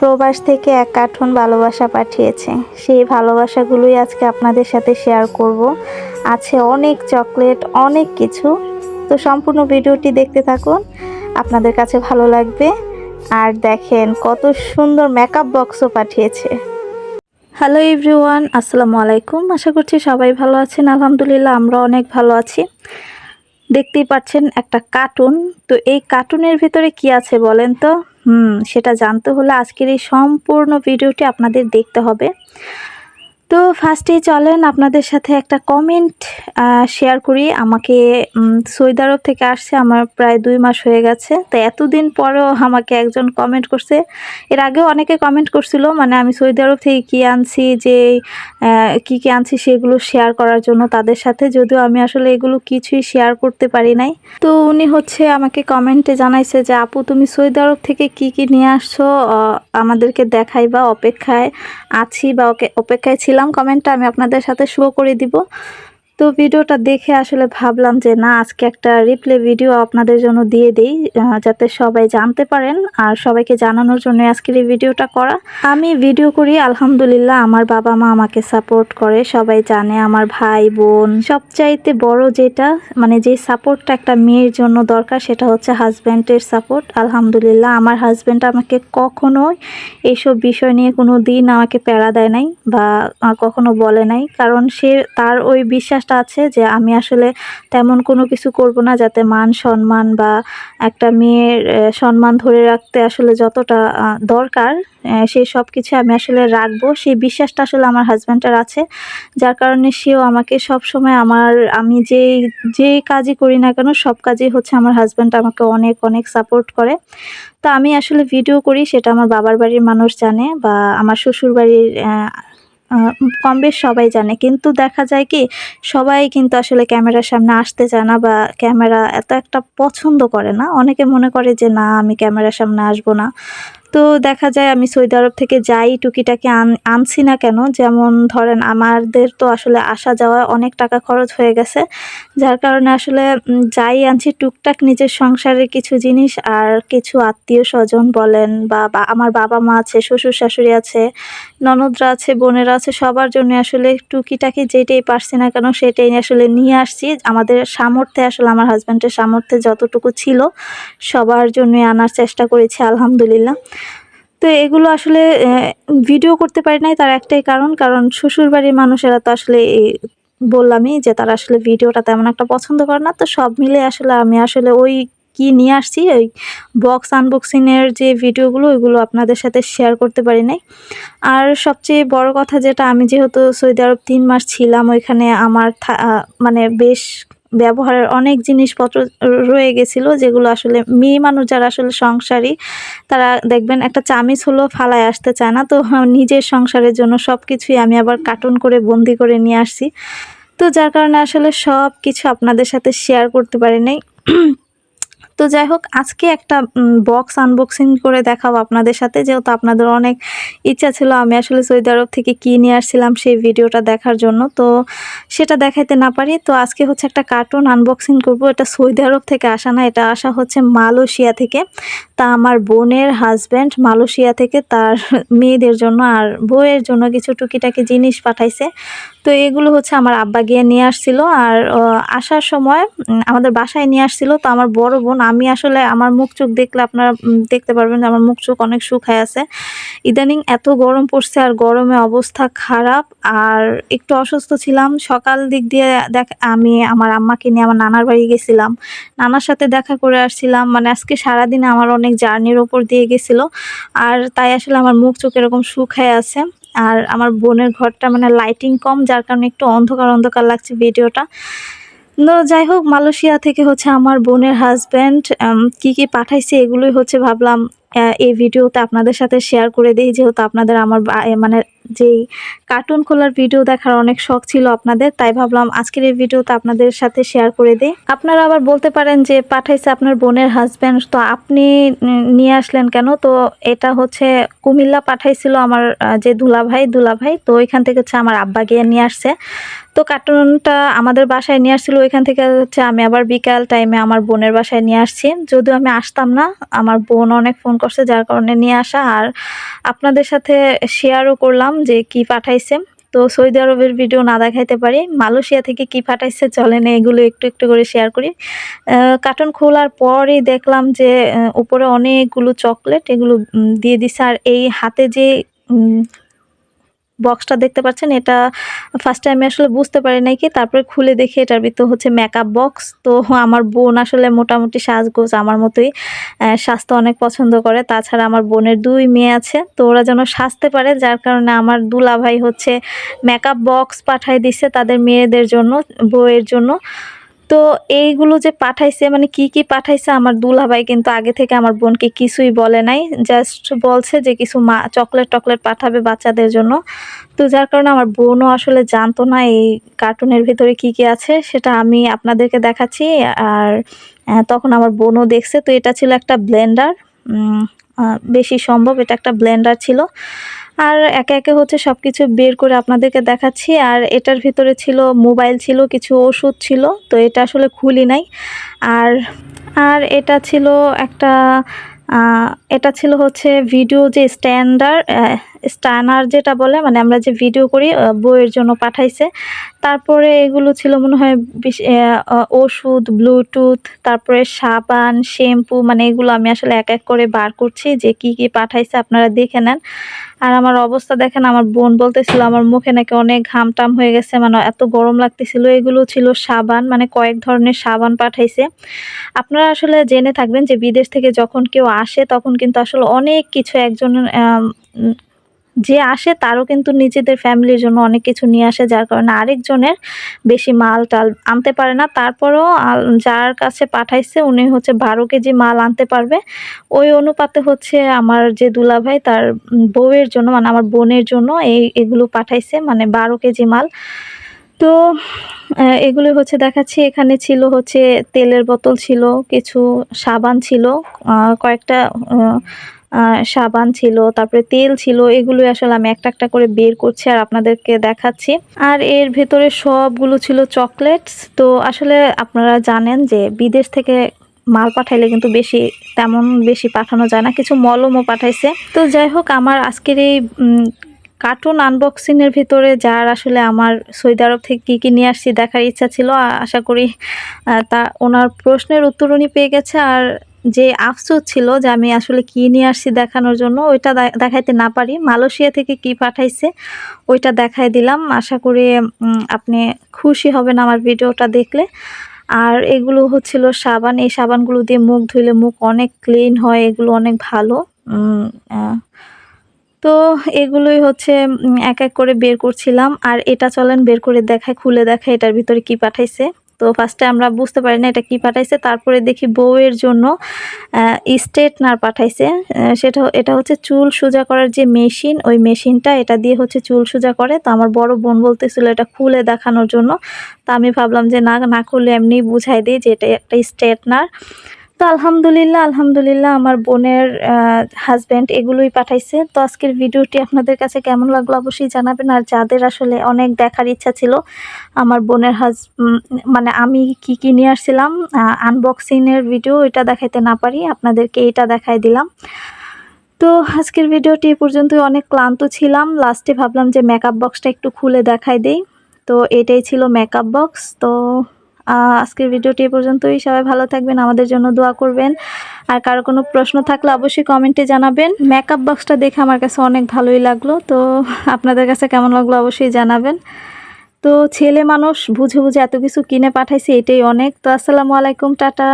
প্রবাস থেকে এক কার্টুন ভালোবাসা পাঠিয়েছে। সেই ভালোবাসাগুলোই আজকে আপনাদের সাথে শেয়ার করব। আছে অনেক চকলেট অনেক কিছু। তো সম্পূর্ণ ভিডিওটি দেখতে থাকুন। আপনাদের কাছে ভালো লাগবে। আর দেখেন কত সুন্দর মেকআপ বক্সও পাঠিয়েছে। হ্যালো এভরিওয়ান আসসালামু আলাইকুম। আশা করছি সবাই ভালো আছেন। আলহামদুলিল্লাহ, আমরা অনেক ভালো আছি। দেখতেই পাচ্ছেন একটা কার্টুন তো এই কার্টুনের ভিতরে কি আছে বলেন তো? হুম সেটা জানতে হলে আজকের এই সম্পূর্ণ ভিডিওটি আপনাদের দেখতে হবে। তো ফার্স্টেই চলেন আপনাদের সাথে একটা কমেন্ট শেয়ার করি। আমাকে সৌদি আরব থেকে আসছে, আমার প্রায় দুই মাস হয়ে গেছে। তো এতদিন পরেও আমাকে একজন কমেন্ট করছে। এর আগেও অনেকে কমেন্ট করছিল মানে আমি সৌদি আরব থেকে কী আনছি, যে কি কি আনছি সেগুলো শেয়ার করার জন্য তাদের সাথে। যদিও আমি আসলে এগুলো কিছুই শেয়ার করতে পারি নাই। তো উনি হচ্ছে আমাকে কমেন্টে জানাইছে যে, আপু, তুমি সৌদি আরব থেকে কি কি নিয়ে আসছো? আমাদেরকে দেখাই বা অপেক্ষায় আছি বা ওকে অপেক্ষায় ছিলাম কমেন্টটা আমি আপনাদের সাথে শো করে দিব। তো ভিডিওটা দেখে আসলে ভাবলাম যে না, আজকে একটা রিপ্লে ভিডিও আপনাদের জন্য দিয়ে দিই যাতে সবাই জানতে পারেন আর সবাইকে জানানোর জন্য আজকের এই ভিডিওটা করা। আমি ভিডিও করি, আলহামদুলিল্লাহ আমার বাবা মা আমাকে সাপোর্ট করে, সবাই জানে আমার ভাই, বোন। সবচাইতে বড় যেটা মানে যে সাপোর্টটা একটা মেয়ের জন্য দরকার, সেটা হচ্ছে হাজব্যান্ডের সাপোর্ট আলহামদুলিল্লাহ আমার হাজব্যান্ড আমাকে কখনোই এইসব বিষয় নিয়ে কোনো দিন আমাকে প্যারা দেয় নাই বা কখনো বলে নাই। কারণ সে তার ওই বিশ্বাসটা আছে যে আমি আসলে তেমন কোনো কিছু করব না যাতে মান সম্মান বা একটা মেয়ের সম্মান ধরে রাখতে আসলে যতটা দরকার সেই সব কিছু আমি আসলে রাখব। সেই বিশ্বাসটা আসলে আমার হাজব্যান্ডের আছে। যার কারণে সেও আমাকে সব সময় আমার, আমি যে যে কাজই করি না কেন সব কাজেই হচ্ছে আমার হাজব্যান্ড আমাকে অনেক অনেক সাপোর্ট করে। তো আমি আসলে ভিডিও করি, সেটা আমার বাবার বাড়ির মানুষ জানে বা আমার শ্বশুর বাড়ির কম বেশ সবাই জানে। কিন্তু দেখা যায় কি, সবাই কিন্তু আসলে ক্যামেরার সামনে আসতে চায় না বা ক্যামেরা এত একটা পছন্দ করে না। অনেকে মনে করে যে, না, আমি ক্যামেরার সামনে আসব না। তো দেখা যায় আমি সৌদি আরব থেকে যাই, টুকিটাকে আন, আনছি না কেন? যেমন ধরেন আমাদের তো আসলে আসা যাওয়া অনেক টাকা খরচ হয়ে গেছে। যার কারণে আসলে যাই আনছি, টুকটাক নিজের সংসারের কিছু জিনিস আর কিছু আত্মীয় স্বজন বলেন বা আমার বাবা মা আছে, শ্বশুর শাশুড়ি আছে, ননদরা আছে, বোনেরা আছে, সবার জন্য আসলে টুকিটাকি যেটাই পারছি না কেন সেটাই আসলে নিয়ে আসছি। আমাদের সামর্থ্যে আসলে আমার হাজব্যান্ডের সামর্থ্যে যতটুকু ছিল, সবার জন্য আনার চেষ্টা করেছি, আলহামদুলিল্লাহ। তো এগুলো আসলে ভিডিও করতে পারি নাই তার একটাই কারণ। কারণ শ্বশুরবাড়ির মানুষেরা তো আসলে বললামই যে তারা আসলে ভিডিওটা তেমন একটা পছন্দ করে না। তো সব মিলে আসলে আমি আসলে ওই কি নিয়ে আসছি, ওই বক্স আনবক্সিংয়ের যে ভিডিওগুলো, ওইগুলো আপনাদের সাথে শেয়ার করতে পারি নাই। আর সবচেয়ে বড় কথা যেটা, আমি যেহেতু সৌদি আরব তিন মাস ছিলাম, ওইখানে আমার মানে বেশ ব্যবহারের অনেক জিনিসপত্র রয়ে গেছিল, যেগুলো আসলে মেয়ে মানুষ যারা আসলে সংসারী, তারা দেখবেন একটা চামিচ হলো ফালায় আসতে চায় না। তো নিজের সংসারের জন্য সব কিছুই আমি আবার কার্টুন করে বন্দি করে নিয়ে আসছি। তো যার কারণে আসলে সব কিছু আপনাদের সাথে শেয়ার করতে পারি নাই। তো যাই হোক, আজকে একটা বক্স আনবক্সিং করে দেখাবো আপনাদের সাথে। যেহেতু আপনাদের অনেক ইচ্ছা ছিল, আমি আসলে সৌদি আরব থেকে কী নিয়ে আসছিলাম সেই ভিডিওটা দেখার জন্য। তো সেটা দেখাইতে না পারি, তো আজকে হচ্ছে একটা কার্টুন আনবক্সিং করব। এটা সৌদি আরব থেকে আসা না, এটা আসা হচ্ছে মালয়েশিয়া থেকে। তা আমার বোনের হাজব্যান্ড মালয়েশিয়া থেকে, তার মেয়েদের জন্য আর বউয়ের জন্য কিছু টুকিটাকি জিনিস পাঠাইছে। তো এগুলো হচ্ছে আমার আব্বা গিয়ে নিয়ে আসছিল আর আসার সময় আমাদের বাসায় নিয়ে আসছিল। তো আমার বড় বোন, আমি আসলে আমার মুখ চোখ দেখলে আপনারা দেখতে পারবেন যে আমার মুখ চোখ অনেক শুকায় আছে। ইদানিং এত গরম পড়ছে আর গরমে অবস্থা খারাপ আর একটু অসুস্থ ছিলাম। সকাল দিক দিয়ে দেখ, আমি আমার আম্মাকে নিয়ে আমার নানার বাড়ি গেছিলাম। নানার সাথে দেখা করে আসছিলাম। মানে আজকে সারাদিনে আমার অনেক জার্নির ওপর দিয়ে গেছিল। আর তাই আসলে আমার মুখ চোখ এরকম শুকায় আছে। আর আমার বোনের ঘরটা মানে লাইটিং কম, যার কারণে একটু অন্ধকার অন্ধকার লাগছে ভিডিওটা। তো যাই হোক, মালয়েশিয়া থেকে হচ্ছে আমার বোনের হাজব্যান্ড কি কি পাঠাইছে এগুলোই হচ্ছে ভাবলাম এই ভিডিওতে আপনাদের সাথে শেয়ার করে দিই, যেহেতু আপনাদের আমার মানে যেই কার্টুন খোলার ভিডিও দেখার অনেক শখ ছিল আপনাদের, তাই ভাবলাম আজকের এই ভিডিওটা আপনাদের সাথে শেয়ার করে দিই। আপনারা আবার বলতে পারেন যে পাঠাইছে আপনার বোনের হাজব্যান্ড তো আপনি নিয়ে আসলেন কেন? তো এটা হচ্ছে কুমিল্লা পাঠাইছিল আমার যে দুলাভাই দুলাভাই, তো ওইখান থেকে হচ্ছে আমার আব্বা গিয়ে নিয়ে আসছে। তো কার্টুনটা আমাদের বাসায় নিয়ে আসছিল, ওইখান থেকে হচ্ছে আমি আবার বিকাল টাইমে আমার বোনের বাসায় নিয়ে আসছি। যদিও আমি আসতাম না, আমার বোন অনেক ফোন করছে, যার কারণে নিয়ে আসা। আর আপনাদের সাথে শেয়ারও করলাম যে কি পাঠাইছে। তো সৌদি আরবের ভিডিও না দেখাইতে পারি। মালয়েশিয়া থেকে কি পাঠাইছে চলেন এগুলো একটু একটু করে শেয়ার করি। কার্টন খোলার পরই দেখলাম যে উপরে অনেকগুলো চকলেট এগুলো দিয়ে দিছে। আর এই হাতে যে বক্সটা দেখতে পাচ্ছেন, এটা ফার্স্ট টাইমে আসলে বুঝতে পারি নাই কি, তারপরে খুলে দেখি এটার ভিতর হচ্ছে মেকআপ বক্স তো আমার বোন আসলে মোটামুটি সাজগোজ আমার মতোই স্বাস্থ্য অনেক পছন্দ করে। তাছাড়া আমার বোনের দুই মেয়ে আছে, তো ওরা যেন সাজতে পারে, যার কারণে আমার দুলাভাই হচ্ছে মেকআপ বক্স পাঠাই দিছে তাদের মেয়েদের জন্য, বউয়ের জন্য। তো এইগুলো যে পাঠাইছে মানে কি কি পাঠাইছে আমার দুলাভাই কিন্তু আগে থেকে আমার বোনকে কিছুই বলে নাই। জাস্ট বলছে যে কিছু মা, চকলেট টকলেট পাঠাবে বাচ্চাদের জন্য। তো যার কারণে আমার বোনও আসলে জানতো না এই কার্টুনের ভিতরে কি কি আছে, সেটা আমি আপনাদেরকে দেখাচ্ছি। আর তখন আমার বোনও দেখছে। তো এটা ছিল একটা ব্লেন্ডার। বেশি সম্ভব, এটা একটা ব্লেন্ডার ছিল। আর একে একে হচ্ছে সব কিছু বের করে আপনাদেরকে দেখাচ্ছি। আর এটার ভিতরে ছিল মোবাইল ছিল, কিছু ওষুধ ছিল, তো এটা আসলে খুলি নাই। আর আর এটা ছিল একটা এটা ছিল হচ্ছে ভিডিও যে স্ট্যান্ডার স্ট্যানার যেটা বলে মানে আমরা যে ভিডিও করি বইয়ের জন্য পাঠাইছে। তারপরে এগুলো ছিল মনে হয় ওষুধ, ব্লুটুথ, তারপরে সাবান, শ্যাম্পু মানে এগুলো আমি আসলে এক এক করে বার করছি যে কি কি পাঠাইছে, আপনারা দেখে নেন। আর আমার অবস্থা দেখেন, আমার বোন বলতেছিল, আমার মুখে নাকি অনেক ঘাম টাম হয়ে গেছে মানে এত গরম লাগতেছিল। এগুলো ছিল সাবান মানে কয়েক ধরনের সাবান পাঠাইছে। আপনারা আসলে জেনে থাকবেন যে বিদেশ থেকে যখন কেউ আসে, তখন কিন্তু আসলে অনেক কিছু একজন যে আসে তারও কিন্তু নিজেদের ফ্যামিলির জন্য অনেক কিছু নিয়ে আসে, যার কারণে আরেকজনের বেশি মাল টাল আনতে পারে না। তারপরেও যার কাছে পাঠাইছে উনি হচ্ছে বারো কেজি মাল আনতে পারবে। ওই অনুপাতে হচ্ছে আমার যে দুলাভাই তার বউয়ের জন্য মানে আমার বোনের জন্য এই, এগুলো পাঠাইছে মানে বারো কেজি মাল। তো এগুলো হচ্ছে দেখাচ্ছি। এখানে ছিল হচ্ছে তেলের বোতল ছিল, কিছু সাবান ছিল কয়েকটা সাবান ছিল, তারপরে তেল ছিল এগুলো আসলে আমি একটা একটা করে বের করছি আর আপনাদেরকে দেখাচ্ছি। আর এর ভেতরে সবগুলো ছিল চকলেটস। তো আসলে আপনারা জানেন যে বিদেশ থেকে মাল পাঠাইলে কিন্তু বেশি, তেমন বেশি পাঠানো যায় না, কিছু মলমও পাঠাইছে। তো যাই হোক, আমার আজকের এই কার্টুন আনবক্সিংয়ের ভিতরে যার আসলে আমার সৌদি আরব থেকে কী কী নিয়ে আসছি দেখার ইচ্ছা ছিল আশা করি তা ওনার প্রশ্নের উত্তর উনি পেয়ে গেছে। আর যে আফসোস ছিল যে আমি আসলে কি নিয়ে আসছি দেখানোর জন্য, ওইটা দেখাইতে না পারি। মালয়েশিয়া থেকে কি পাঠাইছে, ওইটা দেখাই দিলাম। আশা করি আপনি খুশি হবেন আমার ভিডিওটা দেখলে। আর এগুলো হচ্ছিল সাবান। এই সাবানগুলো দিয়ে মুখ ধুইলে মুখ অনেক ক্লিন হয়, এগুলো অনেক ভালো। তো এগুলোই হচ্ছে এক এক করে বের করছিলাম। আর এটা চলেন বের করে দেখায় খুলে দেখায় এটার ভিতরে কি পাঠাইছে। তো ফার্স্টে আমরা বুঝতে পারি না এটা কি পাঠাইছে। তারপরে দেখি বউয়ের জন্য স্ট্রেটনার পাঠাইছে। সেটা এটা হচ্ছে চুল সোজা করার যে মেশিন, ওই মেশিনটা এটা দিয়ে হচ্ছে চুল সোজা করে। তো আমার বড় বোন বলতেছিল এটা খুলে দেখানোর জন্য। তা আমি ভাবলাম যে না না খুলে এমনি বুঝাই দিই যে এটা একটা স্ট্রেটনার। তো আলহামদুলিল্লাহ আলহামদুলিল্লাহ আমার বোনের হাজব্যান্ড এগুলোই পাঠাইছে। তো আজকের ভিডিওটি আপনাদের কাছে কেমন লাগল অবশ্যই জানাবেন। আর যাদের আসলে অনেক দেখার ইচ্ছা ছিল, আমার বোনের হাজ মানে আমি কি কি নিয়ে আসছিলাম আনবক্সিংয়ের ভিডিও এটা দেখাইতে না পারি, আপনাদেরকে এটা দেখাই দিলাম। তো আজকের ভিডিওটি এ পর্যন্তই। অনেক ক্লান্ত ছিলাম। লাস্টে ভাবলাম যে মেকআপ বক্সটা একটু খুলে দেখাই দেই। তো এটাই ছিল মেকআপ বক্স তো আজকের ভিডিওটি এ পর্যন্তই। সবাই ভালো থাকবেন, আমাদের জন্য দোয়া করবেন। আর কারও কোনো প্রশ্ন থাকলে অবশ্যই কমেন্টে জানাবেন। মেকআপ বক্সটা দেখে আমার কাছে অনেক ভালোই লাগল। তো আপনাদের কাছে কেমন লাগল অবশ্যই জানাবেন। তো ছেলে মানুষ বুঝে বুঝে এত কিছু কিনে পাঠাইছে, এটাই অনেক। তো আসসালামু আলাইকুম, টাটা।